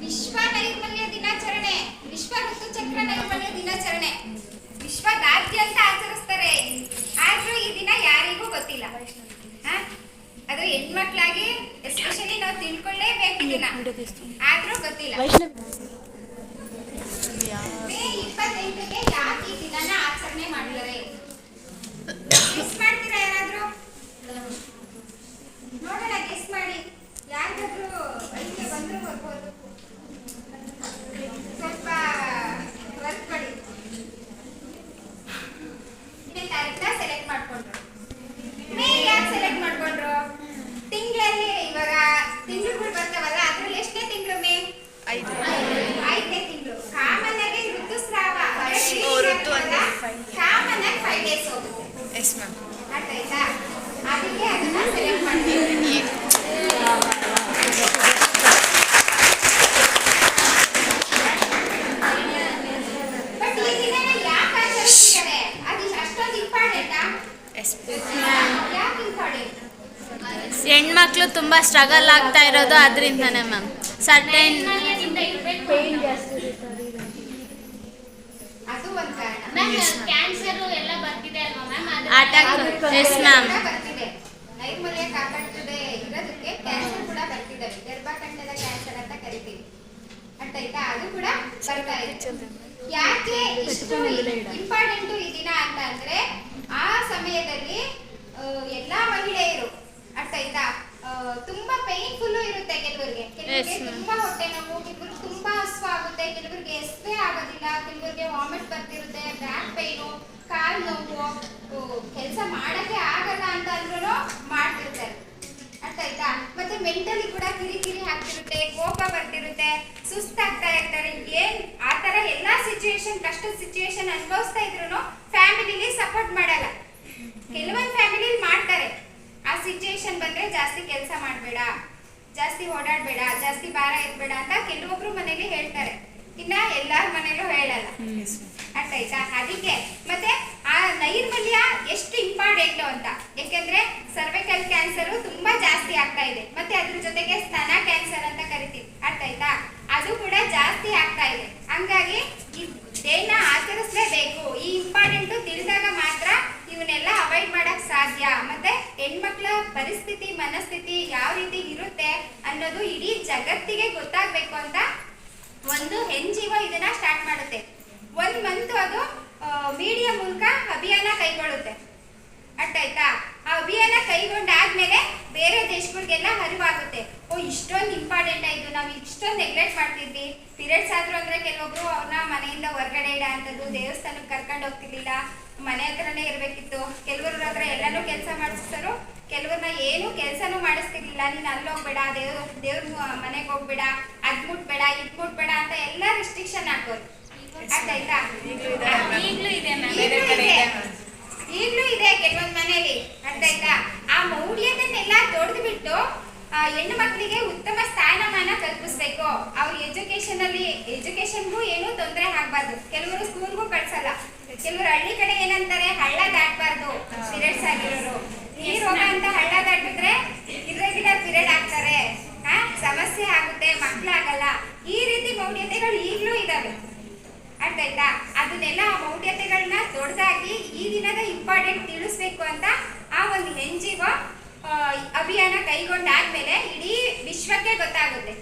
ವಿಶ್ವ ನೈರ್ಮಲ್ಯ ದಿನಾಚರಣೆ ವಿಶ್ವ ಋತುಚಕ್ರ ನೈರ್ಮಲ್ಯ ದಿನಾಚರಣೆ. ವಿಶ್ವದಾದ್ಯಂತ ಆಚರಿಸ್ತಾರೆ. ಆದ್ರೂ ಈ ದಿನ ಯಾರಿಗೂ ಗೊತ್ತಿಲ್ಲ. ಹಾ? ಅದು ಹೆಣ್ಮಕ್ಳಾಗಿ ಎಸ್ಪೆಷಲಿ ನಾವು ತಿಳ್ಕೊಳ್ಳೇಬೇಕು ಇದನ್ನ ಆದ್ರೂ ಗೊತ್ತಿಲ್ಲ. ಮೇ ಇಪ್ಪತ್ತೈದಕ್ಕೆ ಯಾಕೆ ಈ ದಿನನ ಅದಕ್ಕೆ ಅದನ್ನ ಸೆಲೆಕ್ಟ್ ಮಾಡ್ತೀವಿ ಬಟ್ ಈ ದಿನನ ಯಾಕೆ ಆಚರಿಸ್ತಿದ್ದಾರೆ ಅದು ಅಷ್ಟೊಂದು ಇಂಪಾರ್ಟೆಂಟಾ ಎಸ್ ಯಾಕೆ ಇಂಪಾರ್ಟೆಂಟ್ ಹೆಣ್ಮಕ್ಳು ತುಂಬಾ ಸ್ಟ್ರಗಲ್ ಆಗ್ತಾ ಇರೋದು ಅದರಿಂದನೇ ಮ್ಯಾಮ್ ಸರ್ಟೈನ್ ಅದು ಒಂದು ಕಾರಣ. ಕ್ಯಾನ್ಸರ್ ಎಲ್ಲ ಬರ್ತಿದೆ ಅಲ್ವಾ ಮ್ಯಾಮ್ Attack. Yes, ma'am. ಬರ್ತಿದೆ. ನೈರ್ಮಲ್ಯ ಕಾಪಾಡ್ತದೆ ಇರೋದಕ್ಕೆ ಕ್ಯಾನ್ಸರ್ ಕೂಡ ಬರ್ತಿದೆ. ಗರ್ಭಕಂಠದ ಕ್ಯಾನ್ಸರ್ ಅಂತ ಕರಿತೀವಿ. ಅರ್ಥ ಆಯ್ತಾ ಅದು ಕೂಡ ಬರ್ತಾ ಇದೆ. ಯಾಕೆ ಇಷ್ಟು ಇಂಪಾರ್ಟೆಂಟ್ ಈ ದಿನ ಅಂತ ಅಂದ್ರೆ ಆ ಸಮಯದಲ್ಲಿ ಎಲ್ಲಾ ಮಹಿಳೆಯರು ಅರ್ಥ ಆಯ್ತಾ? ತುಂಬಾ ಪೇನ್ಫುಲ್ ಇರುತ್ತೆ ಕೆಲವರಿಗೆ. ಕೆಲವರಿಗೆ ತುಂಬಾ ಹೊಟ್ಟೆ ನೋವು ಕೆಲವರಿಗೆ ತುಂಬಾ ಹಸ್ವ ಆಗುತ್ತೆ ಕೆಲವರಿಗೆ ಎಷ್ಟೇ ಆಗೋದಿಲ್ಲ ಕೆಲವರಿಗೆ ವಾಮಿಟ್ ಬರ್ತಿರುತ್ತೆ ಬ್ಯಾಕ್ ಪೈನು ಕಾಲ್ ನೋವು ಕೆಲಸ ಮಾಡಕ್ಕೆ ಆಗಲ್ಲ ಅಂತ ಅಂದ್ರೂ ಮಾಡ್ತಿರ್ತಾರೆ. ಅರ್ಥ ಆಯ್ತಾ? ಮತ್ತೆ ಮೆಂಟಲಿ ಕೂಡ ಕಿರಿಕಿರಿ ಆಗ್ತಿರುತ್ತೆ ಕೋಪ ಬರ್ತಿರುತ್ತೆ ಸುಸ್ತಾಗ್ತಾ ಇರ್ತಾರೆ. ಏನ್ ಆ ತರ ಎಲ್ಲಾ ಸಿಚುವೇಶನ್ ಕಷ್ಟದ ಸಿಚುವೇಶನ್ ಅನುಭವಿಸ್ತಾ ಇದ್ರು ಫ್ಯಾಮಿಲಿಗೆ ಸಪೋರ್ಟ್ ಮಾಡಲ್ಲ ಕೆಲವೊಂದು ಫ್ಯಾಮಿಲಿ ಮಾಡ್ತಾರೆ ಆ ಸಿಚುವೇಶನ್ ಬಂದ್ರೆ ಜಾಸ್ತಿ ಕೆಲಸ ಮಾಡಬೇಡ. ಜಾಸ್ತಿ ಓಡಾಡಬೇಡ ಜಾಸ್ತಿ ಭಾರ ಎತ್ಬೇಡ ಅಂತ ಕೆಲವೊಬ್ರು ಮನೇಲಿ ಹೇಳ್ತಾರೆ. ಇನ್ನ ಎಲ್ಲಾರ ಮನೇಲೂ ಹೇಳಲ್ಲ. ಅರ್ಥ ಆಯ್ತಾ? ಅದಕ್ಕೆ ಮತ್ತೆ ಆ ನೈರ್ಮಲ್ಯ ಎಷ್ಟು ಇಂಪಾರ್ಟೆಂಟ್ ಅಂತ. ಯಾಕೆಂದ್ರೆ ಸರ್ವೈಕಲ್ ಕ್ಯಾನ್ಸರ್ ತುಂಬಾ ಜಾಸ್ತಿ ಆಗ್ತಾ ಇದೆ. ಮತ್ತೆ ಅದ್ರ ಜೊತೆಗೆ ಸ್ತನ ಕ್ಯಾನ್ಸರ್ ಅಂತ ಕರಿತೀವಿ. ಅರ್ಥ ಆಯ್ತಾ? ಅದು ಕೂಡ ಜಾಸ್ತಿ ಆಗ್ತಾ ಇದೆ. ಹಂಗಾಗಿ ಈ ಡೇನ ಆಚರಿಸ್ಲೇಬೇಕು. ಈ ಇಂಪಾರ್ಟೆಂಟ್ ತಿಳಿದಾಗ ಮಾತ್ರ ಇವನ್ನೆಲ್ಲ ಅವಾಯ್ಡ್ ಮಾಡಕ್ ಸಾಧ್ಯ. ಮತ್ತೆ ಹೆಣ್ಮಕ್ಳ ಪರಿಸ್ಥಿತಿ, ಮನಸ್ಥಿತಿ ಯಾವ ರೀತಿ ಇರುತ್ತೆ ಅನ್ನೋದು ಇಡೀ ಜಗತ್ತಿಗೆ ಗೊತ್ತಾಗ್ಬೇಕು ಅಂತ ಒಂದು ಎನ್ ಜಿ ಒ ಇದನ್ನ ಸ್ಟಾರ್ಟ್ ಮಾಡುತ್ತೆ. ಒಂದ್ ಮಂತ್ ಅದು ಮೀಡಿಯಾ ಮೂಲಕ ಅಭಿಯಾನ ಕೈಗೊಳ್ಳುತ್ತೆ. ಅರ್ಥ ಆಯ್ತಾ ಆ ಅಭಿಯಾನ ಕೈಗೊಂಡಾದ್ಮೇಲೆ ಬೇರೆ ದೇಶಗಳಿಗೆಲ್ಲ ಅರಿವಾಗುತ್ತೆ. ಓ, ಇಷ್ಟೊಂದು ಇಂಪಾರ್ಟೆಂಟ್ ಆಯ್ತು ನಾವು ಇಷ್ಟೊಂದು ನೆಗ್ಲೆಕ್ಟ್ ಮಾಡ್ತಿದ್ವಿ. ಪೀರಿಯಡ್ಸ್ ಆದ್ರು ಅಂದ್ರೆ ಕೆಲವೊಬ್ರು ಅವ್ರನ್ನ ಮನೆಯಿಂದ ಹೊರಗಡೆ ಇಡ ಅಂತದ್ದು ದೇವಸ್ಥಾನಕ್ಕೆ ಕರ್ಕೊಂಡು ಹೋಗ್ತಿರ್ಲಿಲ್ಲ. ಮನೆ ಹತ್ರನೇ ಇರ್ಬೇಕಿತ್ತು. ಕೆಲವ್ರ ಹತ್ರ ಎಲ್ಲಾನು ಕೆಲಸ ಮಾಡಿಸ್ತಾರೋ ಕೆಲವ್ರನ್ನ ಏನು ಕೆಲಸನೂ ಮಾಡಿಸ್ತಿರ್ಲಿಲ್ಲ. ನೀನ್ ಅಲ್ಲಿ ಹೋಗ್ಬೇಡ ದೇವ್ರ ದೇವ್ರ ಮನೆಗೆ ಹೋಗ್ಬೇಡ ಅದ್ ಮುಟ್ಬೇಡ ಇದ್ ಮುಟ್ಬೇಡ ಅಂತ ಎಲ್ಲ ರೆಸ್ಟ್ರಿಕ್ಷನ್ ಹಾಕೋರು. ಈಗಲೂ ಇದೆ ಈಗ್ಲೂ ಇದೆ ಈಗ್ಲೂ ಇದೆ. ಕೆಲವೊಂದ್ ಮನೇಲಿ. ಅರ್ಥ ಆಯ್ತಾ? ಆ ಮೌಢ್ಯತೆನೆಲ್ಲ ತೊಡೆದು ಬಿಟ್ಟು ಆ, ಹೆಣ್ಣು ಮಕ್ಕಳಿಗೆ ಉತ್ತಮ ಸ್ಥಾನಮಾನ ಕಲ್ಪಿಸ್ಬೇಕು. ಅವ್ರ ಎಜುಕೇಶನ್ ಅಲ್ಲಿ ಎಜುಕೇಶನ್ಗೂ ಏನು ತೊಂದರೆ ಆಗ್ಬಾರ್ದು. ಕೆಲವರು ಸ್ಕೂಲ್ಗೂ ಕಳ್ಸಲ್ಲ. ಕೆಲವರು ಹಳ್ಳಿ ಕಡೆ ಏನಂತಾರೆ, ಹಳ್ಳ ದಾಟಬಾರ್ದು. ಪೀರಿಯಡ್ಸ್ ಆಗಿರೋರು. ನೀರ್ ಹೋಗ ಅಂತ ಹಳ್ಳ ದಾಟಿದ್ರೆ ಇರ್ರೆಗ್ಯುಲರ್ ಪೀರಿಯಡ್ ಆಗ್ತಾರೆ. ಸಮಸ್ಯೆ ಆಗುತ್ತೆ ಮಕ್ಳಾಗಲ್ಲ ಈ ರೀತಿ ಮೌಢ್ಯತೆಗಳು ಈಗಲೂ ಇದಾವೆ. ಅರ್ಥಾಯ್ತಾ? ಅದನ್ನೆಲ್ಲ ಆ ಮೌಢ್ಯತೆಗಳನ್ನ ದೊಡ್ಡದಾಗಿ ಈ ದಿನದ ಇಂಪಾರ್ಟೆಂಟ್ ತಿಳಿಸ್ಬೇಕು ಅಂತ ಆ ಒಂದು ಎನ್ ಜಿ ಒ ಅಭಿಯಾನ ಕೈಗೊಂಡಾದ್ಮೇಲೆ ಇಡೀ ವಿಶ್ವಕ್ಕೆ ಗೊತ್ತಾಗುತ್ತೆ.